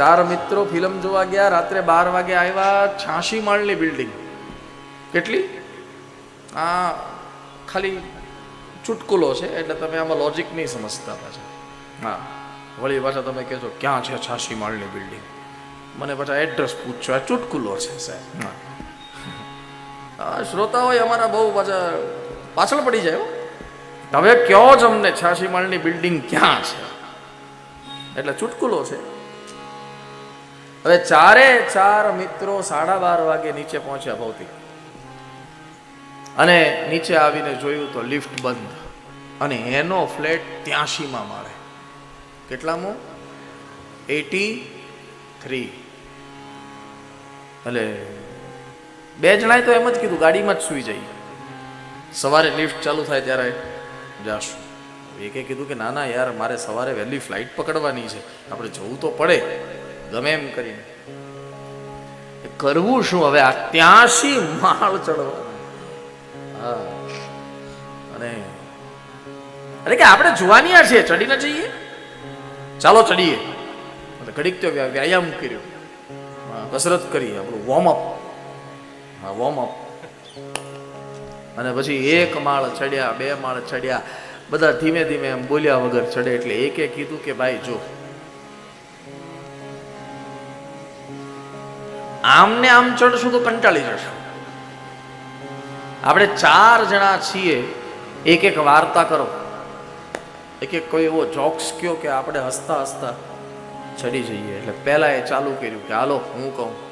ચાર મિત્રો ફિલ્મ જોવા ગયા, રાત્રે બાર વાગે આવ્યા છ્યાસી માળની બિલ્ડિંગ કેટલી? આ ખાલી ચુટકુલો છે, એટલે તમે આમાં લોજિક નહીં સમજતા પાછા. હા, વળી પાછા તમે કહેશો, ક્યાં છે છ્યાસી માળની બિલ્ડિંગ મને પાછા એડ્રેસ પૂછશો, આ ચુટકુલો છે, સાહેબ. હા. શ્રોતા હોય અમારા બહુ પાછા પાછળ પડી જાય. હવે કયો જ અમને છ્યાસી માળની બિલ્ડિંગ ક્યાં છે? એટલે ચુટકુલો છે. હવે ચારે ચાર મિત્રો સાડા બાર વાગે નીચે પહોંચ્યા ભૌતિક. અને નીચે આવીને જોયું તો લિફ્ટ બંધ. અને એનો ફ્લેટ ત્યાંશીમાં માળે. કેટલામો? Eighty three. એટલે બે જણાએ તો એમ જ કીધું, ગાડીમાં જ સૂઈ જઈએ. સવારે લિફ્ટ ચાલુ થાય ત્યારે જાશું. એકે કીધું કે, ના ના, યાર, મારે સવારે વહેલી ફ્લાઇટ પકડવાની છે. આપણે જવું તો પડે. ગમે એમ કરીને કરવું શું? હવે આ ત્યાંથી માળ ચડવા. અને અરે કે આપણે જોવાનિયા છીએ, ચડી ન જઈએ? ચાલો ચડીએ. ઘડીક તો વ્યાયામ કર્યો. કસરત કરી, આપણું વોર્મઅપ હા વોર્મઅપ અને પછી એક માળ ચડ્યા, બે માળ ચડ્યા. બધા ધીમે ધીમે એમ બોલ્યા વગર ચડે એટલે એકે કીધું કે ભાઈ જો આમને આમ ચડશું તો કંટાળી જશું? આપણે ચાર જણા છીએ, એક એક વાર્તા કરો. એક એક કોઈ એવો જોક્સ કયો કે આપણે હસતા હસતા ચડી જઈએ. એટલે પહેલા એ ચાલુ કર્યું કે હાલો, હું કહું.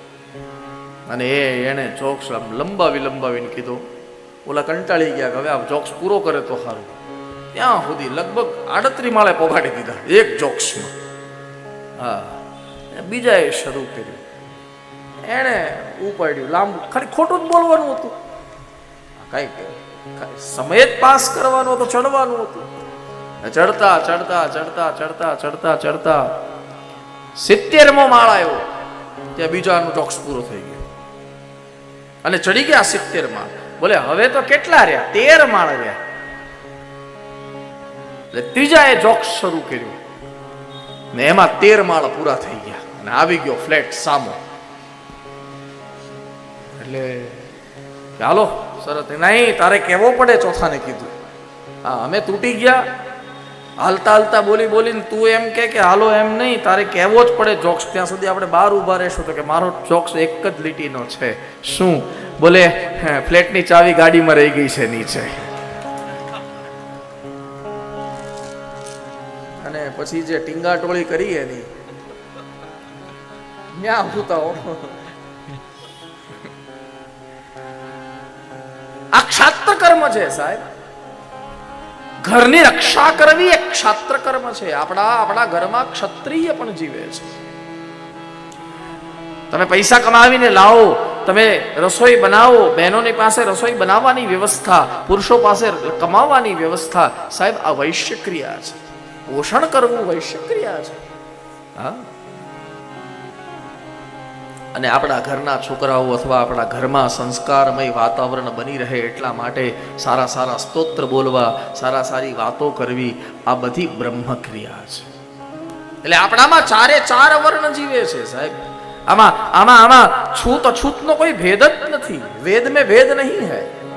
અને એ એણે જોક્સ આમ લંબાવી લંબાવીને કીધું. ઓલા કંટાળી ગયા કે હવે આ જોક્સ પૂરો કરે તો સારું. ત્યાં સુધી લગભગ આડત્રી માળે પોગાડી દીધા, એક જોક્સમાં. હા. બીજાએ શરૂ કર્યું. એણે ઉપાડ્યું, લાંબુ. ખાલી ખોટું જ બોલવાનું હતું. કાંઈ સમય જ પાસ કરવાનો હતો, ચડવાનું હતું. ચડતા ચડતા ચડતા ચડતા ચડતા ચડતા સિત્તેરમો માળ આવ્યો. ત્યાં બીજાનું ચોક્સ પૂરો થઈ ગયો. અને ચડી ગયા સિત્તેર માળ. બોલે, હવે તો કેટલા રહ્યા? તેર માળ રહ્યા. એટલે ત્રીજા એ જોક્સ શરૂ કર્યું. ને એમાં તેર માળ પૂરા થઈ ગયા. અને આવી ગયો ફ્લેટ સામો. એટલે ચાલો સરસ નહીં તારે કહેવો પડે ચોથાને કીધું. હા અમે તૂટી ગયા. હાલતા હાલતા બોલી બોલીને તું એમ કે કે હાલો એમ નહીં તારે કહેવો જ પડે જોક્સ ત્યાં સુધી આપણે બહાર ઊભા રહેશું તો કે મારો જોક્સ એક જ લીટીનો છે. શું? બોલે "હે, ફ્લેટની ચાવી ગાડીમાં રહી ગઈ છે નીચે. અને પછી જે ટીંગા ટોળી કરી એની. હું હો આ ક્ષાત્ર કર્મ છે સાહેબ. ઘરની રક્ષા કરવી એક ક્ષાત્ર કર્મ છે. આપણા આપણા ઘરમાં ક્ષત્રિય પણ જીવે છે. તમે પૈસા કમાવીને લાવો, તમે રસોઈ બનાવો, બહેનોની પાસે રસોઈ બનાવવાની વ્યવસ્થા, પુરુષો પાસે કમાવાની વ્યવસ્થા, સાહેબ, આ વૈશ્ય ક્રિયા છે. પોષણ કરવું વૈશ્ય ક્રિયા છે. હા. અને આપણા ઘરના છોકરાઓ અથવા આપણા ઘરમાં સંસ્કારમય વાતાવરણ બની રહે એટલા માટે સારા સારા સ્તોત્ર બોલવા, સારા સારી વાતો કરવી આ બધી બ્રહ્મક્રિયા છે. એટલે આપણામાં ચારે ચાર વર્ણ જીવે છે સાહેબ. આમાં આમાં આમાં છૂત અછૂતનો કોઈ ભેદ જ નથી. વેદ મેં ભેદ નહીં હૈ.